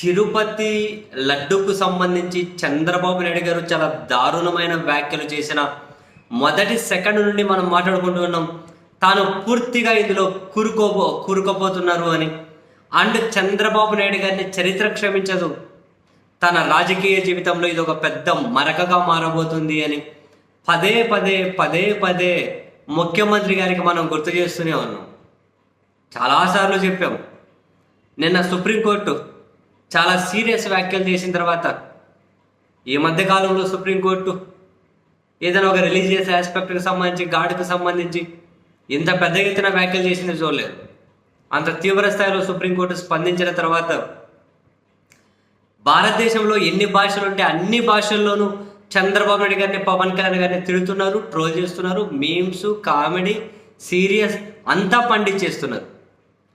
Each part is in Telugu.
తిరుపతి లడ్డుకు సంబంధించి చంద్రబాబు నాయుడు గారు చాలా దారుణమైన వ్యాఖ్యలు చేసిన మొదటి సెకండ్ నుండి మనం మాట్లాడుకుంటూ ఉన్నాం. తాను పూర్తిగా ఇందులో కూరుకోబో కూరుకోపోతున్నారు అని. అండ్ చంద్రబాబు నాయుడు గారిని చరిత్ర క్షమించదు. తన రాజకీయ జీవితంలో ఇది ఒక పెద్ద మరకగా మారబోతుంది అని. పదే పదే పదే పదే ముఖ్యమంత్రి గారికి మనం గుర్తు చేస్తూనే ఉన్నాం. చాలాసార్లు చెప్పాం. నిన్న సుప్రీంకోర్టు చాలా సీరియస్ వ్యాఖ్యలు చేసిన తర్వాత ఈ మధ్య కాలంలో సుప్రీంకోర్టు ఏదైనా ఒక రిలీజియస్ ఆస్పెక్ట్కి సంబంధించి గాడ్కి సంబంధించి ఇంత పెద్ద ఎత్తున వ్యాఖ్యలు చేసింది చూడలేదు. అంత తీవ్ర స్థాయిలో సుప్రీంకోర్టు స్పందించిన తర్వాత భారతదేశంలో ఎన్ని భాషలు ఉంటే అన్ని భాషల్లోనూ చంద్రబాబు నాయుడు గారిని పవన్ కళ్యాణ్ గారిని తిడుతున్నారు ట్రోల్ చేస్తున్నారు మీమ్స్ కామెడీ సీరియస్ అంతా పండించేస్తున్నారు.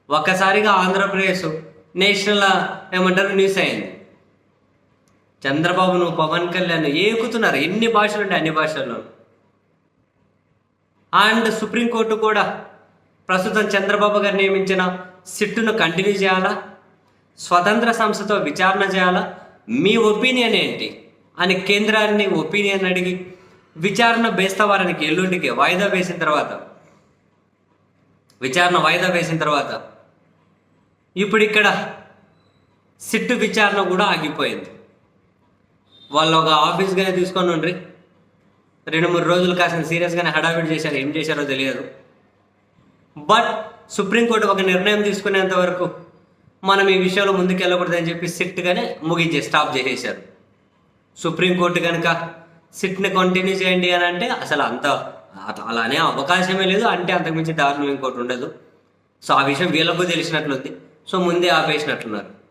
ఒక్కసారిగా ఆంధ్రప్రదేశ్ నేషనల్ ఏమంటారు న్యూస్ అయింది. చంద్రబాబును పవన్ కళ్యాణ్ ఏకుతున్నారు. ఎన్ని భాషలు ఉంటాయి అన్ని భాషల్లో. అండ్ సుప్రీంకోర్టు కూడా ప్రస్తుతం చంద్రబాబు గారు నియమించిన సిట్టును కంటిన్యూ చేయాలా? స్వతంత్ర సంస్థతో విచారణ చేయాలా? మీ ఒపీనియన్ ఏంటి? అని కేంద్రాన్ని ఒపీనియన్ అడిగి విచారణ బేస్తవారానికి ఎల్లుండికి వాయిదా వేసిన తర్వాత విచారణ వాయిదా వేసిన తర్వాత ఇప్పుడు ఇక్కడ సిట్టు విచారణ కూడా ఆగిపోయింది. వాళ్ళు ఒక ఆఫీస్గానే తీసుకొని ఉండ్రి. రెండు మూడు రోజులు కాసిన సీరియస్గానే హడావిడి చేశారు. ఏం చేశారో తెలియదు. బట్ సుప్రీంకోర్టు ఒక నిర్ణయం తీసుకునేంత వరకు మనం ఈ విషయంలో ముందుకు వెళ్ళకూడదని చెప్పి సిట్గానే ముగించే స్టాప్ చేసేశారు. సుప్రీంకోర్టు కనుక సిట్ని కంటిన్యూ చేయండి అని అంటే అసలు అంత అలానే అవకాశమే లేదు. అంటే అంతకుమించి దారుణం ఇంకోటి ఉండదు. సో ఆ విషయం వీళ్ళకు తెలిసినట్లుంది. సో ముందే ఆపేసినట్లున్నారు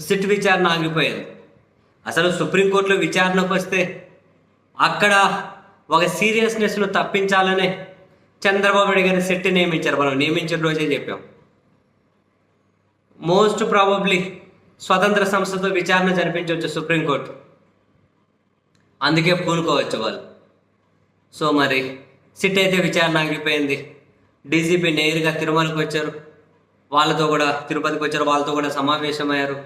సిట్ విచారణ ఆగిపోయేది. అసలు సుప్రీంకోర్టులో విచారణకు వస్తే అక్కడ ఒక సీరియస్నెస్ను తప్పించాలనే చంద్రబాబు నాయుడు గారి సెట్ నియమించారు. మనం నియమించిన రోజే చెప్పాం. మోస్ట్ ప్రాబబ్లీ స్వతంత్ర సంస్థతో విచారణ జరిపించవచ్చు సుప్రీంకోర్టు. అందుకే పూనుకోవచ్చు వాళ్ళు. సో మరి సిట్ అయితే విచారణ ఆగిపోయింది. డీజీపీ నేరుగా తిరుమలకు వచ్చారు వాళ్ళతో కూడా తిరుపతికి వచ్చారు వాళ్ళతో కూడా సమావేశమయ్యారు.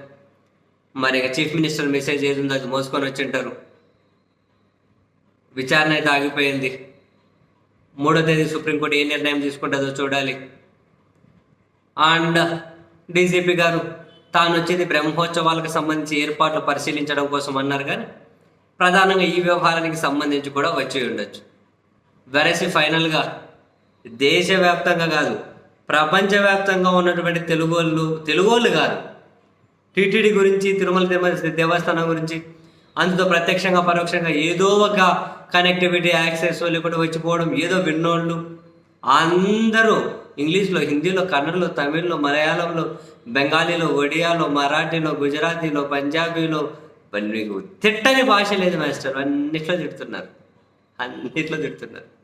మరి చీఫ్ మినిస్టర్ మెసేజ్ ఏది ఉందో అది మోసుకొని వచ్చి ఉంటారు విచారణ అయితే ఆగిపోయింది. మూడో తేదీ సుప్రీంకోర్టు ఏ నిర్ణయం తీసుకుంటుందో చూడాలి. అండ్ డీజీపీ గారు తాను వచ్చింది బ్రహ్మోత్సవాలకు సంబంధించి ఏర్పాట్లు పరిశీలించడం కోసం అన్నారు కానీ ప్రధానంగా ఈ వ్యవహారానికి సంబంధించి కూడా వచ్చి ఉండొచ్చు. వెరసి ఫైనల్గా దేశవ్యాప్తంగా కాదు ప్రపంచవ్యాప్తంగా ఉన్నటువంటి తెలుగు వాళ్ళు తెలుగు వాళ్ళు కాదు. టీటీడీ గురించి తిరుమల దేవస్థానం గురించి అందుతో ప్రత్యక్షంగా పరోక్షంగా ఏదో ఒక కనెక్టివిటీ యాక్సెస్ లేకుండా వచ్చిపోవడం ఏదో విన్నోళ్ళు. అందరూ ఇంగ్లీష్లో హిందీలో కన్నడలో తమిళ్ళో మలయాళంలో బెంగాలీలో ఒడియాలో మరాఠీలో గుజరాతీలో పంజాబీలో మరి మీకు తిట్టని భాష లేదు మాస్టర్. అన్నిట్లో తిడుతున్నారు. అన్నిట్లో తిడుతున్నారు.